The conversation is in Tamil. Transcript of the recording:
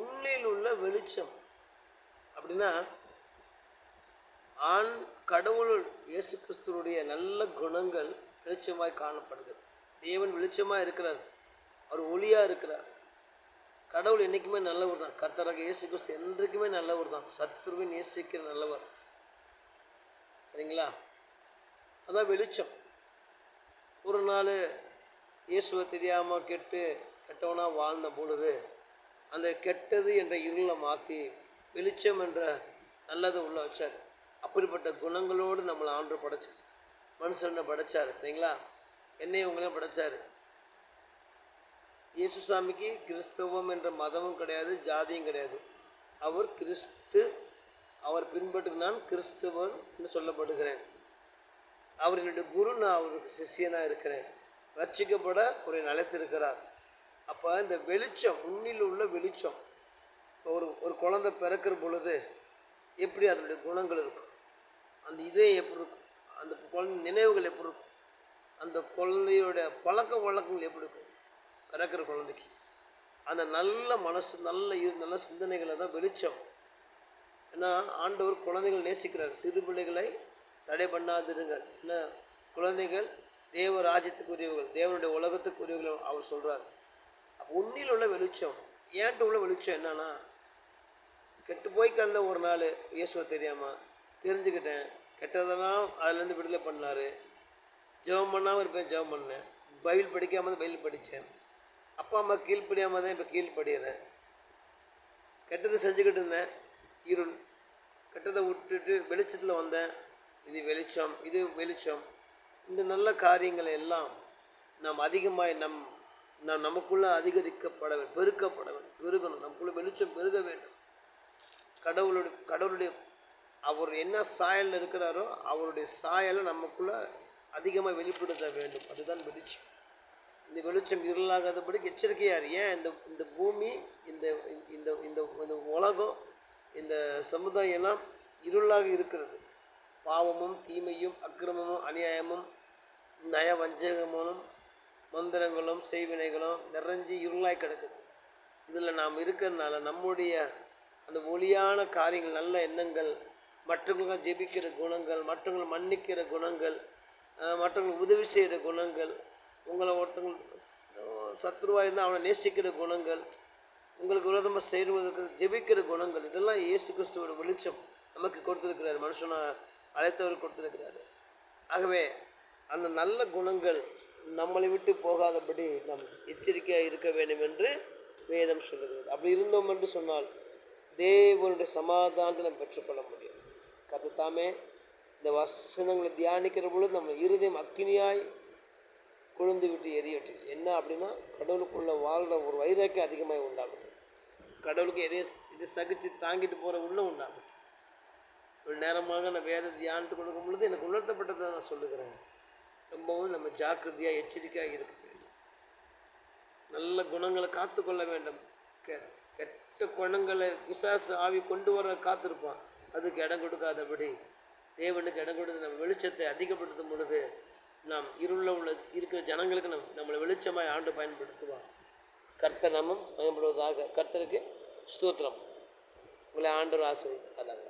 உள்ளில் உள்ள வெளிச்சம். அப்படின்னா ஆண் கடவுள் இயேசு கிறிஸ்துவனுடைய நல்ல குணங்கள் வெளிச்சமாய் காணப்படுகிறது. தேவன் வெளிச்சமாக இருக்கிறார். அவர் ஒளியாக இருக்கிறார். கடவுள் என்றைக்குமே நல்லவர் தான். கர்த்தராக இயேசு கிறிஸ்து என்றைக்குமே நல்லவர் தான். சத்ருவை நேசிக்கிற நல்லவர். சரிங்களா? அதான் வெளிச்சம். ஒரு நாள் இயேசுவை தெரியாமல் கெட்டு கெட்டவனாக வாழ்ந்த பொழுது அந்த கெட்டது என்ற இருளை மாற்றி வெளிச்சம் என்ற நல்லதை உள்ள வச்சார். அப்படிப்பட்ட குணங்களோடு நம்மளை ஆண்டு படைச்சார். மனுஷனை படைச்சார் சரிங்களா? என்னையும் உங்களையும் படைச்சார். இயேசுசாமிக்கு கிறிஸ்தவம் என்ற மதமும் கிடையாது ஜாதியும் கிடையாது. அவர் கிறிஸ்து அவர் பின்பற்று நான் கிறிஸ்தவன் என்று சொல்லப்படுகிறேன். அவர் என்னுடைய குரு நான் அவருக்கு சிஷியனாக இருக்கிறேன். ரட்சிக்கப்பட அவரை அழைத்திருக்கிறார் அப்போ இந்த வெளிச்சம் உன்னில் உள்ள வெளிச்சம் ஒரு ஒரு குழந்தை பிறக்கிற பொழுது எப்படி அதனுடைய குணங்கள் இருக்கும்? அந்த இதயம் எப்படி இருக்கும்? அந்த குழந்தை நினைவுகள் எப்படி இருக்கும்? அந்த குழந்தையோட பழக்க வழக்கங்கள் எப்படி இருக்கும்? பிறக்கிற குழந்தைக்கு. அந்த நல்ல மனசு நல்ல இது நல்ல சிந்தனைகளை தான் வெளிச்சம். ஏன்னா ஆண்டவர் குழந்தைகள் நேசிக்கிறார். சிறு பிள்ளைகளை தடை பண்ணாதிருங்கள். என்ன குழந்தைகள் தேவ ராஜ்யத்துக்குரியவர்கள் தேவனுடைய உலகத்துக்குரியவர்கள் அவர் சொல்கிறார் உன்னில் உள்ள வெளிச்சம் ஏன்ட்டு உள்ள வெளிச்சம் என்னன்னா கெட்டு போய் கண்ட ஒரு நாள் இயேசுவை தெரியாமல் தெரிஞ்சுக்கிட்டேன். கெட்டதெல்லாம் அதுலேருந்து விடுதலை பண்ணார். ஜெபம் பண்ணாமல் இருப்பேன் ஜெபம் பண்ணேன். பைபிள் படிக்காமல் தான் பைபிள் படித்தேன். அப்பா அம்மா கீழ்ப்படியாமல் தான் இப்போ கீழ்ப்படுகிறேன் கெட்டதை செஞ்சுக்கிட்டு இருந்தேன். இருள். கெட்டதை விட்டுட்டு வெளிச்சத்தில் வந்தேன். இது வெளிச்சம் இது வெளிச்சம். இந்த நல்ல காரியங்களை எல்லாம் நாம் அதிகமாக நம் நான் நமக்குள்ளே அதிகரிக்கப்பட வேண்டும் பெருக்கப்பட வேண்டும் பெருகணும். நமக்குள்ளே வெளிச்சம் பெருக வேண்டும். கடவுளுடைய கடவுளுடைய அவர் என்ன சாயலில் இருக்கிறாரோ அவருடைய சாயலை நமக்குள்ளே அதிகமாக வெளிப்படுத்த வேண்டும். அதுதான் வெளிச்சம். இந்த வெளிச்சம் இருளாகாதபடி எச்சரிக்கையார் ஏன் இந்த இந்த பூமி இந்த இந்த இந்த இந்த உலகம் இந்த சமுதாயம் எல்லாம் இருளாக இருக்கிறது. பாவமும் தீமையும் அக்கிரமமும் அநியாயமும் நய வஞ்சகமும் மந்திரங்களும் செய்வினைகளும் நிறைஞ்சு இருளாய் கிடக்குது. இதில் நாம் இருக்கிறதுனால நம்முடைய அந்த ஒளியான காரியங்கள் நல்ல எண்ணங்கள் மற்றவங்க ஜெபிக்கிற குணங்கள் மற்றவங்களை மன்னிக்கிற குணங்கள் மற்றவங்களுக்கு உதவி செய்கிற குணங்கள் உங்களை ஒருத்தவங்க சத்ருவாக இருந்தால் அவனை நேசிக்கிற குணங்கள் உங்களுக்கு விரோதமாக செய்வதற்கு ஜெபிக்கிற குணங்கள் இதெல்லாம் இயேசு கிறிஸ்துவோட வெளிச்சம் நமக்கு கொடுத்துருக்கிறார். மனுஷனை அழைத்தவர் கொடுத்துருக்கிறாரு. ஆகவே அந்த நல்ல குணங்கள் நம்மளை விட்டு போகாதபடி நாம் எச்சரிக்கையாக இருக்க வேண்டும் என்று வேதம் சொல்லுகிறது. அப்படி இருந்தோம் என்று சொன்னால் தேவனுடைய சமாதானத்தை நாம் பெற்றுக்கொள்ள முடியும். கர்த்தர் தாமே இந்த வசனங்களை தியானிக்கிற பொழுது நம்ம இருதயம் அக்கினியாய் கொழுந்து விட்டு எரியட்டு என்ன அப்படின்னா கடவுளுக்குள்ள வாழ்கிற ஒரு வைராக்கியம் அதிகமாக உண்டாகும் கடவுளுக்கு எதே இது சகிச்சு தாங்கிட்டு போகிற உள்ள உண்டாகட்டும். ஒரு நேரமாக நான் வேத தியானத்துக்கு கொடுக்கும் பொழுது எனக்கு உணர்த்தப்பட்டதை நான் சொல்லுகிறேன். ரொம்பவும் நம்ம ஜாக்கிரதையாக எச்சரிக்கையாக இருக்க வேண்டும். நல்ல குணங்களை காத்துக்கொள்ள வேண்டும். கெ கெட்ட குணங்களை பிசாசு ஆவி கொண்டு வர காத்திருப்பான். அதுக்கு இடம் கொடுக்காதபடி தேவனுக்கு இடம் கொடுத்து நம்ம வெளிச்சத்தை அதிகப்படுத்தும் பொழுது நாம் இருள உள்ள இருக்கிற ஜனங்களுக்கு நம் நம்மளை வெளிச்சமாய் ஆண்டு பயன்படுத்துவான் கர்த்தர் நாமம் பயன்படுவதாக கர்த்தருக்கு ஸ்தோத்திரம். உங்களை ஆண்டவர் ஆசிரியர் அதாங்க